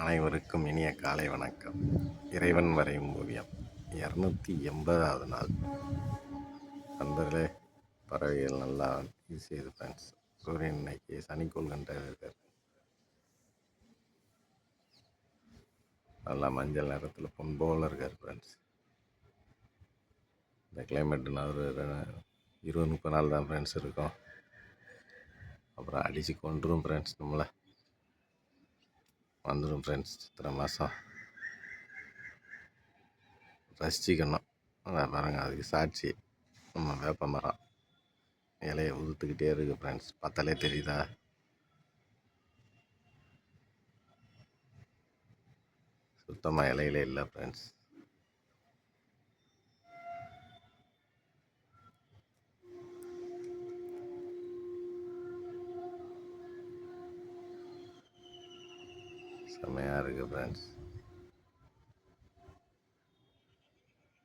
அனைவருக்கும் இனிய காலை வணக்கம். இறைவன் வரையும் ஓவியம். இரநூத்தி எண்பதாவது நாள். நண்பர்களே பறவைகள் நல்லா செய்து ஃப்ரெண்ட்ஸ் சூரியன் இன்னைக்கு சனிக்கோள் கண்ட இருக்கார். நல்லா மஞ்சள் நிறத்தில் பொன் போல இருக்கார் ஃப்ரெண்ட்ஸ் இந்த கிளைமேட்டுனா ஒரு இருபது முப்பது நாள் தான் ஃப்ரெண்ட்ஸ் இருக்கும். அப்புறம் அடித்து கொண்டுரும் ஃப்ரெண்ட்ஸ் நம்மளை. வந்துடும் ஃப்ரெண்ட்ஸ் சித்திரை மாதம் ரசிச்சிக்கணும். அதான் பாருங்க அதுக்கு சாட்சி. நம்ம வேப்ப மரம். இலையை உதுத்துக்கிட்டே இருக்குது ஃப்ரெண்ட்ஸ் பார்த்தாலே தெரியுதா? சுத்தமாக இலையில இல்லை ஃப்ரெண்ட்ஸ் செம்மையாக இருக்குது ஃப்ரெண்ட்ஸ்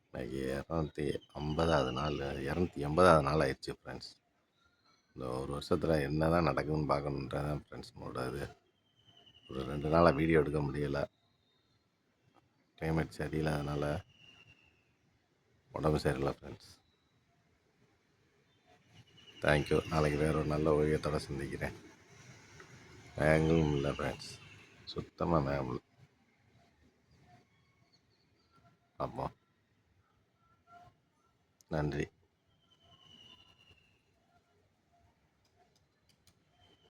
இன்றைக்கி இரநூத்தி ஐம்பதாவது நாள் இரநூத்தி எண்பதாவது நாள் ஆயிடுச்சு ஃப்ரெண்ட்ஸ் இந்த ஒரு வருஷத்தில் என்ன தான் நடக்குதுன்னு பார்க்கணுன்றதான் ஃப்ரெண்ட்ஸ் என்னோட இது ஒரு ரெண்டு நாளாக வீடியோ எடுக்க முடியலை. கிளைமேட் சரியில்லாதனால உடம்பு சரியில்லை ஃப்ரெண்ட்ஸ் தேங்க்யூ நாளைக்கு வேற ஒரு நல்ல ஓவியத்தோடு சந்திக்கிறேன். மேகங்களும் இல்லை ஃப்ரெண்ட்ஸ் சுத்தமாக மேம். ஆமாம் நன்றி.